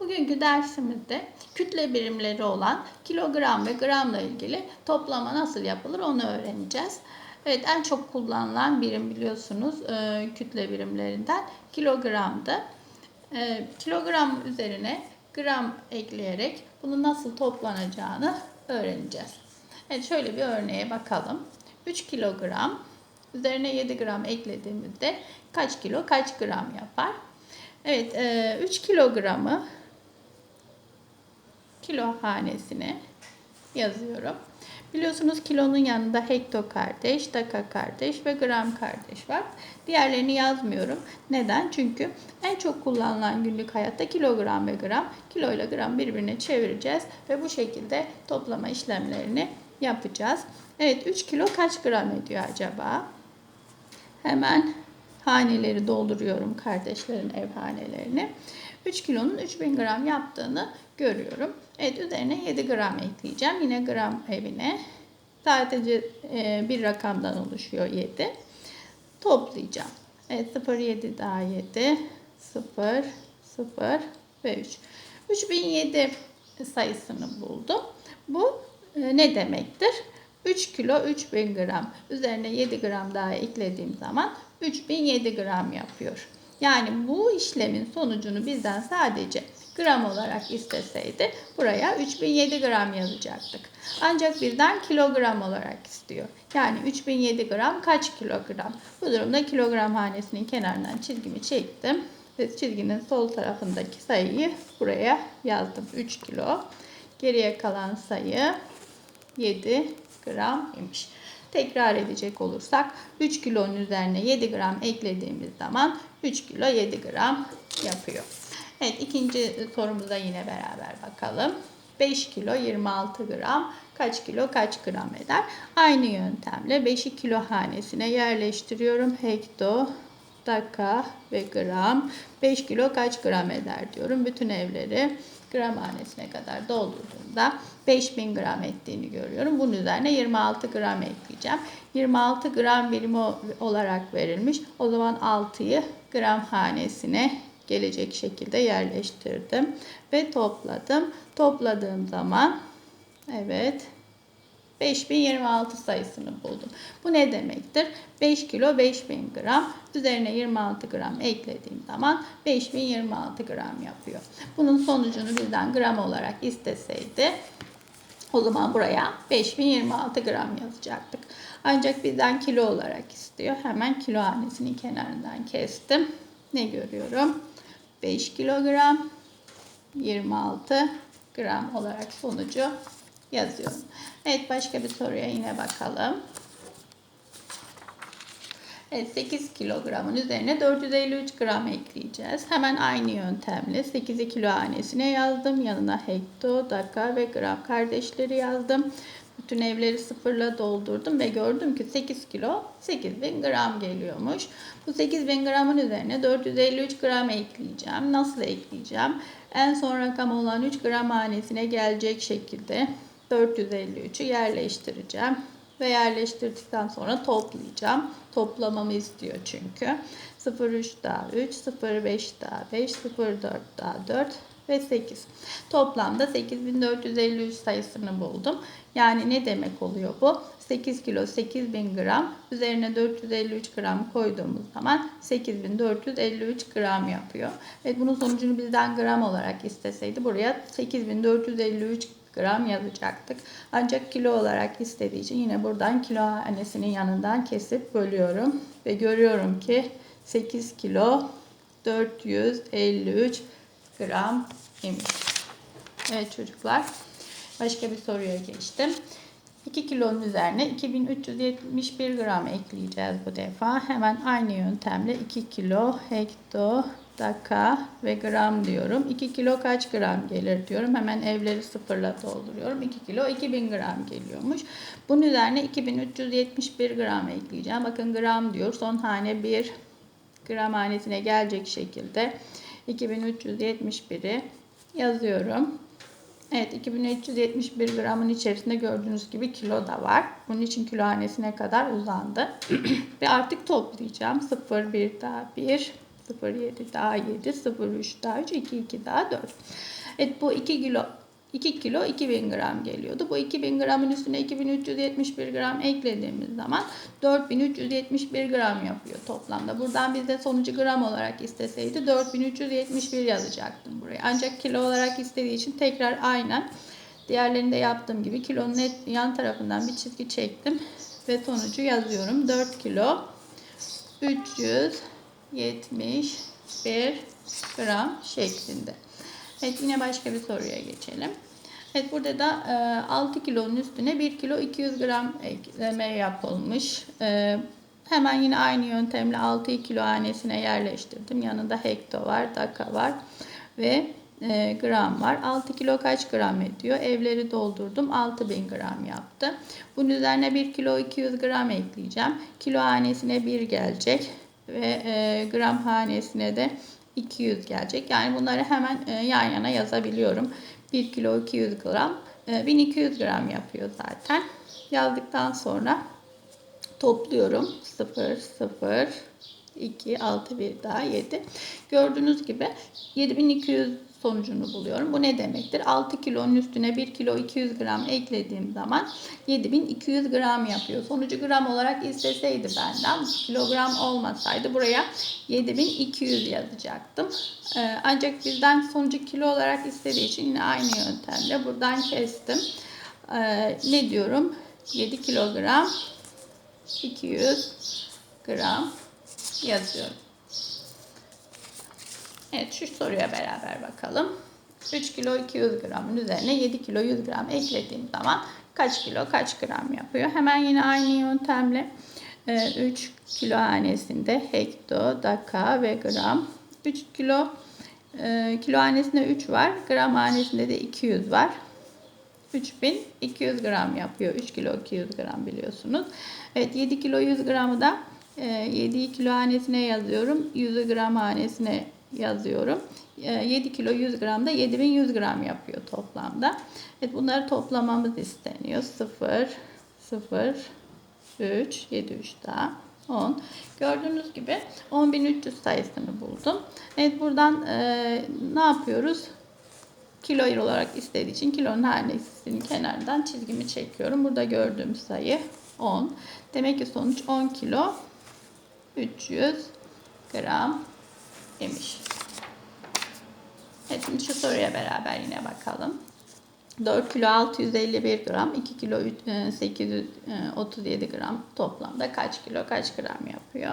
Bugünkü dersimizde kütle birimleri olan kilogram ve gramla ilgili toplama nasıl yapılır onu öğreneceğiz. Evet en çok kullanılan birim biliyorsunuz e, kütle birimlerinden kilogramdı. E, kilogram üzerine gram ekleyerek bunu nasıl toplanacağını öğreneceğiz. Evet şöyle bir örneğe bakalım. 3 kilogram üzerine 7 gram eklediğimizde kaç kilo kaç gram yapar? Evet, e, 3 kilogramı kilo hanesine yazıyorum. Biliyorsunuz kilonun yanında hekto kardeş, daka kardeş ve gram kardeş var. Diğerlerini yazmıyorum. Neden? Çünkü en çok kullanılan günlük hayatta kilogram ve gram, kilo ile gram birbirine çevireceğiz ve bu şekilde toplama işlemlerini yapacağız. Evet 3 kilo kaç gram ediyor acaba? Hemen haneleri dolduruyorum kardeşlerin ev hanelerini. 3 kilonun 3000 gram yaptığını görüyorum. Evet üzerine 7 gram ekleyeceğim. Yine gram evine. Sadece e, bir rakamdan oluşuyor 7. Toplayacağım. Evet 0, 7 daha 7. 0, 0 ve 3. 3007 sayısını buldum. Bu e, ne demektir? 3 kilo 3000 gram. Üzerine 7 gram daha eklediğim zaman 3007 gram yapıyor. Yani bu işlemin sonucunu bizden sadece gram olarak isteseydi buraya 3007 gram yazacaktık. Ancak bizden kilogram olarak istiyor. Yani 3007 gram kaç kilogram? Bu durumda kilogram hanesinin kenarından çizgimi çektim. Ve çizginin sol tarafındaki sayıyı buraya yazdım. 3 kilo. Geriye kalan sayı 7 gram imiş. Tekrar edecek olursak 3 kilonun üzerine 7 gram eklediğimiz zaman 3 kilo 7 gram yapıyor. Evet ikinci sorumuza yine beraber bakalım. 5 kilo 26 gram kaç kilo kaç gram eder? Aynı yöntemle 5'i kilo hanesine yerleştiriyorum. Hekto, daka ve gram. 5 kilo kaç gram eder diyorum. Bütün evleri gram hanesine kadar doldurduğumda 5000 gram ettiğini görüyorum. Bunun üzerine 26 gram ekleyeceğim. 26 gram birimi olarak verilmiş. O zaman 6'yı gram hanesine gelecek şekilde yerleştirdim ve topladım. Topladığım zaman evet 5026 sayısını buldum. Bu ne demektir? 5 kilo 5000 gram. Üzerine 26 gram eklediğim zaman 5026 gram yapıyor. Bunun sonucunu bizden gram olarak isteseydi o zaman buraya 5026 gram yazacaktık. Ancak bizden kilo olarak istiyor. Hemen kilo hanesinin kenarından kestim. Ne görüyorum? 5 kilogram 26 gram olarak sonucu yazıyorum. Evet başka bir soruya yine bakalım. Evet 8 kilogramın üzerine 453 gram ekleyeceğiz. Hemen aynı yöntemle 8'i kilo hanesine yazdım. Yanına hekto, daka ve gram kardeşleri yazdım. Bütün evleri sıfırla doldurdum ve gördüm ki 8 kilo 8000 gram geliyormuş. Bu 8000 gramın üzerine 453 gram ekleyeceğim. Nasıl ekleyeceğim? En son rakam olan 3 gram hanesine gelecek şekilde 453'ü yerleştireceğim. Ve yerleştirdikten sonra toplayacağım. Toplamamı istiyor çünkü. 0,3 daha 3, 0,5 daha 5, 0,4 daha 4 ve 8. Toplamda 8453 sayısını buldum. Yani ne demek oluyor bu? 8 kilo 8000 gram üzerine 453 gram koyduğumuz zaman 8453 gram yapıyor. Ve bunun sonucunu bizden gram olarak isteseydi buraya 8453 gram yazacaktık. Ancak kilo olarak istediği için yine buradan kilo hanesinin yanından kesip bölüyorum. Ve görüyorum ki 8 kilo 453 gram imiş. Evet çocuklar. Başka bir soruya geçtim. 2 kilonun üzerine 2371 gram ekleyeceğiz bu defa. Hemen aynı yöntemle 2 kilo hekto daka ve gram diyorum. 2 kilo kaç gram gelir diyorum. Hemen evleri sıfırla dolduruyorum. 2 kilo 2000 gram geliyormuş. Bunun üzerine 2371 gram ekleyeceğim. Bakın gram diyor. Son hane 1 gram hanesine gelecek şekilde 2371'i yazıyorum. Evet 2371 gramın içerisinde gördüğünüz gibi kilo da var. Bunun için kilo hanesine kadar uzandı. Ve artık toplayacağım. 0, 1 daha 1, 0,7 daha 7, 0,3 daha 3, 2, 2 daha 4. Evet bu 2 kilo 2 kilo 2000 gram geliyordu. Bu 2000 gramın üstüne 2371 gram eklediğimiz zaman 4371 gram yapıyor toplamda. Buradan bizde sonucu gram olarak isteseydi 4371 yazacaktım buraya. Ancak kilo olarak istediği için tekrar aynen diğerlerinde yaptığım gibi kilonun yan tarafından bir çizgi çektim ve sonucu yazıyorum. 4 kilo 371 gram şeklinde. Evet yine başka bir soruya geçelim. Evet burada da e, 6 kilonun üstüne 1 kilo 200 gram ekleme yapılmış. E, hemen yine aynı yöntemle 6 kilo hanesine yerleştirdim. Yanında hekto var, daka var ve e, gram var. 6 kilo kaç gram ediyor? Evleri doldurdum. 6000 gram yaptı. Bunun üzerine 1 kilo 200 gram ekleyeceğim. Kilo hanesine 1 gelecek ve e, gram hanesine de 200 gelecek. Yani bunları hemen e, yan yana yazabiliyorum. 1 kilo 200 gram e, 1200 gram yapıyor zaten. Yazdıktan sonra topluyorum. 0 0 2 6 1 daha 7. Gördüğünüz gibi 7200 sonucunu buluyorum. Bu ne demektir? 6 kilonun üstüne 1 kilo 200 gram eklediğim zaman 7200 gram yapıyor. Sonucu gram olarak isteseydi benden kilogram olmasaydı buraya 7200 yazacaktım. Ee, ancak bizden sonucu kilo olarak istediği için yine aynı yöntemle buradan kestim. Ee, ne diyorum? 7 kilogram 200 gram yazıyorum. Evet şu soruya beraber bakalım. 3 kilo 200 gramın üzerine 7 kilo 100 gram eklediğim zaman kaç kilo kaç gram yapıyor? Hemen yine aynı yöntemle 3 kilo hanesinde hekto, daka ve gram. 3 kilo kilo hanesinde 3 var. Gram hanesinde de 200 var. 3200 gram yapıyor. 3 kilo 200 gram biliyorsunuz. Evet 7 kilo 100 gramı da 7 kilo hanesine yazıyorum. 100 gram hanesine yazıyorum. 7 kilo 100 gram da 7100 gram yapıyor toplamda. Evet bunları toplamamız isteniyor. 0, 0, 3, 7, 3 daha 10. Gördüğünüz gibi 10.300 sayısını buldum. Evet buradan e, ne yapıyoruz? Kilo olarak istediği için kilonun hanesinin kenarından çizgimi çekiyorum. Burada gördüğüm sayı 10. Demek ki sonuç 10 kilo 300 gram imiş. Evet şimdi şu soruya beraber yine bakalım. 4 kilo 651 gram, 2 kilo 837 e, gram toplamda kaç kilo kaç gram yapıyor?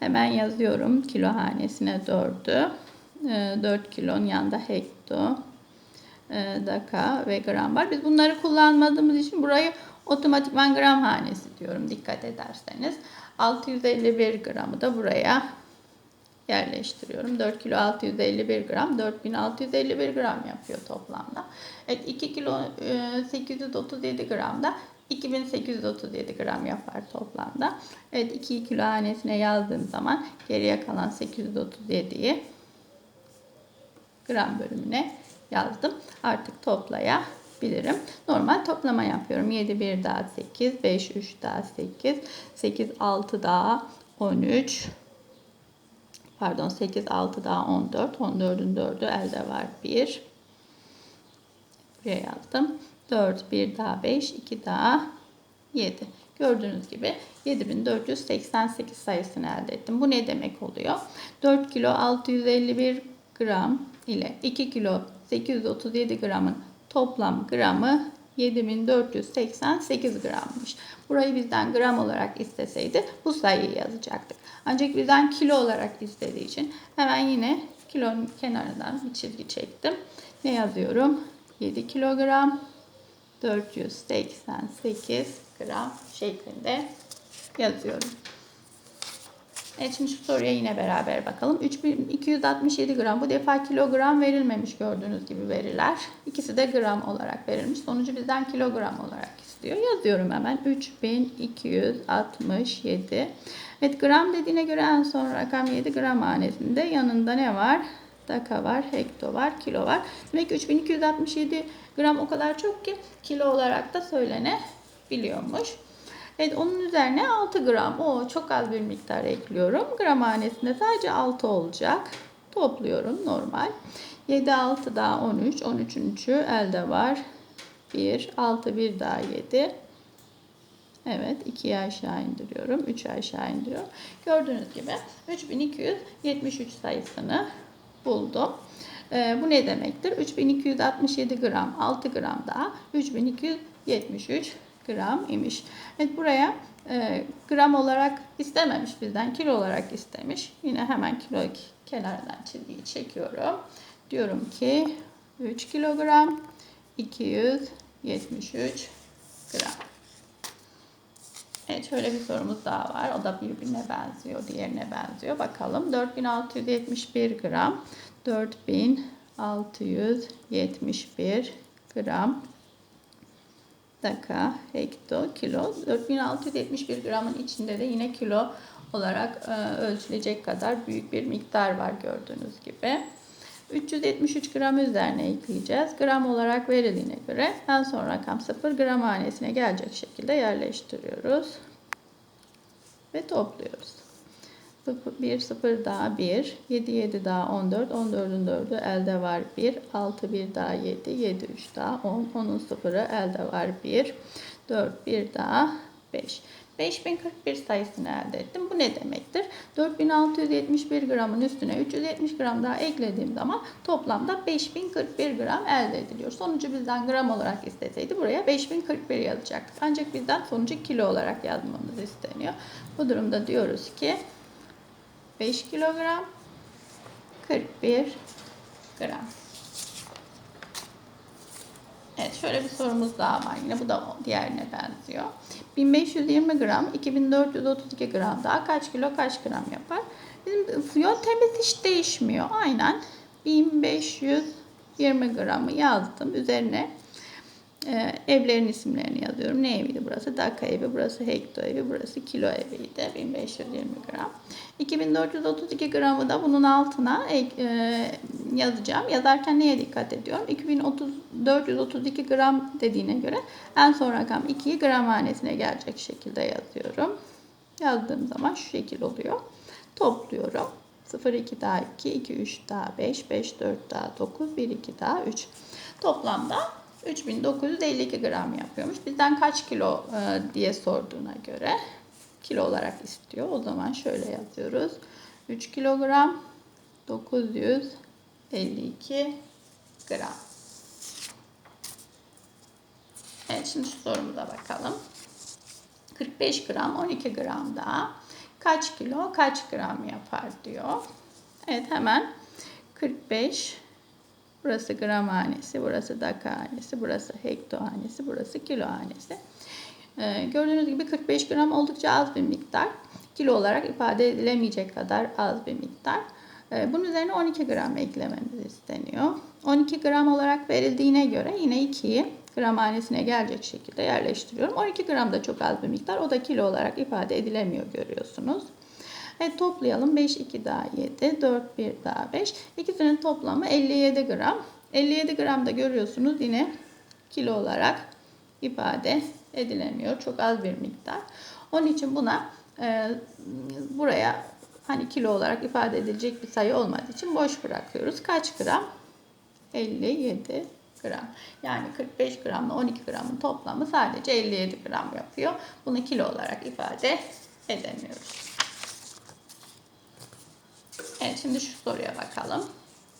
Hemen yazıyorum kilo hanesine 4'ü. 4 kilonun yanında hekto, e, daka ve gram var. Biz bunları kullanmadığımız için burayı otomatikman gram hanesi diyorum dikkat ederseniz. 651 gramı da buraya yerleştiriyorum. 4 kilo 651 gram 4651 gram yapıyor toplamda. Evet 2 kilo 837 e, gram da 2837 gram yapar toplamda. Evet 2 kilo hanesine yazdığım zaman geriye kalan 837'yi gram bölümüne yazdım. Artık toplayabilirim. Normal toplama yapıyorum. 7 1 daha 8, 5 3 daha 8, 8 6 daha 13, pardon 8 6 daha 14 14'ün 4'ü elde var. 1 buraya yazdım. 4 1 daha 5 2 daha 7 gördüğünüz gibi 7488 sayısını elde ettim. Bu ne demek oluyor? 4 kilo 651 gram ile 2 kilo 837 gramın toplam gramı 7488 grammış. Burayı bizden gram olarak isteseydi bu sayıyı yazacaktık. Ancak bizden kilo olarak istediği için hemen yine kilonun kenarından bir çizgi çektim. Ne yazıyorum? 7 kilogram 488 gram şeklinde yazıyorum. Evet şimdi şu soruya yine beraber bakalım. 3267 gram bu defa kilogram verilmemiş gördüğünüz gibi veriler. İkisi de gram olarak verilmiş. Sonucu bizden kilogram olarak istiyor. Yazıyorum hemen 3267. Evet gram dediğine göre en son rakam 7 gram hanesinde yanında ne var? Daka var, hekto var, kilo var. Demek ki 3267 gram o kadar çok ki kilo olarak da söylenebiliyormuş. Evet onun üzerine 6 gram. O çok az bir miktar ekliyorum. Gram hanesinde sadece 6 olacak. Topluyorum normal. 7 6 daha 13. 13. elde var. 1 6 bir daha 7. Evet 2'yi aşağı indiriyorum. 3'ü aşağı indiriyorum. Gördüğünüz gibi 3273 sayısını buldum. Ee, bu ne demektir? 3267 gram 6 gram daha 3273 gram imiş. Evet buraya e, gram olarak istememiş bizden kilo olarak istemiş. Yine hemen kilo kenardan çizgiyi çekiyorum. Diyorum ki 3 kilogram 273 gram. Evet şöyle bir sorumuz daha var. O da birbirine benziyor, diğerine benziyor. Bakalım 4671 gram, 4671 gram dakika, hekto, kilo. 4671 gramın içinde de yine kilo olarak e, ölçülecek kadar büyük bir miktar var gördüğünüz gibi. 373 gram üzerine ekleyeceğiz. Gram olarak verildiğine göre en son rakam 0 gram hanesine gelecek şekilde yerleştiriyoruz. Ve topluyoruz. 1 0 daha 1, 7 7 daha 14, 14'ün 4'ü elde var 1, 6 1 daha 7, 7 3 daha 10, 10'un 0'ı elde var 1, 4 1 daha 5. 5041 sayısını elde ettim. Bu ne demektir? 4671 gramın üstüne 370 gram daha eklediğim zaman toplamda 5041 gram elde ediliyor. Sonucu bizden gram olarak isteseydi buraya 5041 yazacaktık. Ancak bizden sonucu kilo olarak yazmamız isteniyor. Bu durumda diyoruz ki 5 kilogram 41 gram. Evet şöyle bir sorumuz daha var. Yine bu da diğerine benziyor. 1520 gram 2432 gram daha kaç kilo kaç gram yapar? Bizim yöntemimiz hiç değişmiyor. Aynen 1520 gramı yazdım. Üzerine e, evlerin isimlerini yazıyorum. Ne eviydi burası? Dakika evi, burası hekto evi, burası kilo eviydi. 1520 gram. 2432 gramı da bunun altına e, yazacağım. Yazarken neye dikkat ediyorum? 2432 gram dediğine göre en son rakam 2'yi gram hanesine gelecek şekilde yazıyorum. Yazdığım zaman şu şekil oluyor. Topluyorum. 0, 2 daha 2, 2, 3 daha 5, 5, 4 daha 9, 1, 2 daha 3. Toplamda 3952 gram yapıyormuş. Bizden kaç kilo e, diye sorduğuna göre kilo olarak istiyor. O zaman şöyle yazıyoruz. 3 kilogram 952 gram. Evet şimdi şu sorumuza bakalım. 45 gram 12 gram daha kaç kilo kaç gram yapar diyor. Evet hemen 45 burası gram hanesi, burası dakika hanesi, burası hekto hanesi, burası kilo hanesi. Ee, gördüğünüz gibi 45 gram oldukça az bir miktar. Kilo olarak ifade edilemeyecek kadar az bir miktar. Ee, bunun üzerine 12 gram eklememiz isteniyor. 12 gram olarak verildiğine göre yine 2'yi gram hanesine gelecek şekilde yerleştiriyorum. 12 gram da çok az bir miktar. O da kilo olarak ifade edilemiyor görüyorsunuz. Evet toplayalım. 5 2 daha 7, 4 1 daha 5. İkisinin toplamı 57 gram. 57 gram da görüyorsunuz yine kilo olarak ifade edilemiyor. Çok az bir miktar. Onun için buna e, buraya hani kilo olarak ifade edilecek bir sayı olmadığı için boş bırakıyoruz. Kaç gram? 57 gram. Yani 45 gramla 12 gramın toplamı sadece 57 gram yapıyor. Bunu kilo olarak ifade edemiyoruz. Evet şimdi şu soruya bakalım.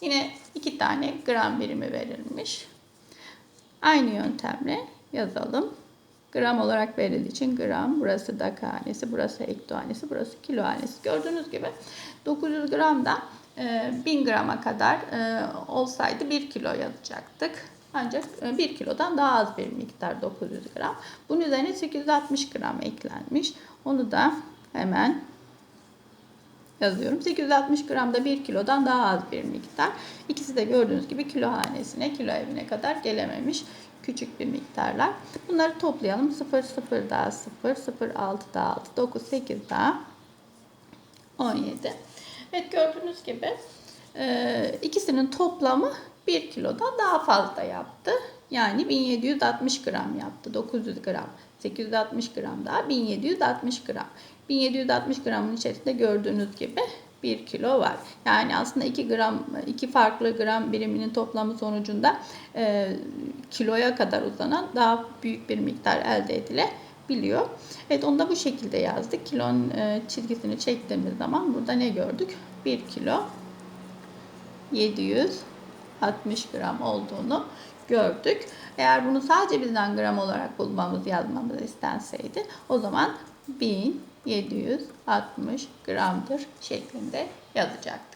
Yine iki tane gram birimi verilmiş. Aynı yöntemle yazalım. Gram olarak verildiği için gram, burası dakika hanesi, burası hekto burası kilo hanesi. Gördüğünüz gibi 900 gramdan 1000 grama kadar e, olsaydı 1 kilo yazacaktık. Ancak 1 e, kilodan daha az bir miktar 900 gram. Bunun üzerine 860 gram eklenmiş. Onu da hemen yazıyorum. 860 gram da 1 kilodan daha az bir miktar. İkisi de gördüğünüz gibi kilo hanesine, kilo evine kadar gelememiş küçük bir miktarlar. Bunları toplayalım. 0, 0 daha 0, 0, 6 daha 6, 9, 8 daha 17. Evet gördüğünüz gibi ikisinin toplamı 1 kilodan daha fazla yaptı. Yani 1760 gram yaptı. 900 gram. 860 gram daha 1760 gram. 1760 gramın içerisinde gördüğünüz gibi 1 kilo var. Yani aslında 2 gram, iki farklı gram biriminin toplamı sonucunda e, kiloya kadar uzanan daha büyük bir miktar elde edilebiliyor. Evet onu da bu şekilde yazdık. Kilonun e, çizgisini çektiğimiz zaman burada ne gördük? 1 kilo 760 gram olduğunu gördük. Eğer bunu sadece bizden gram olarak bulmamız yazmamız istenseydi o zaman 1760 gramdır şeklinde yazacaktık.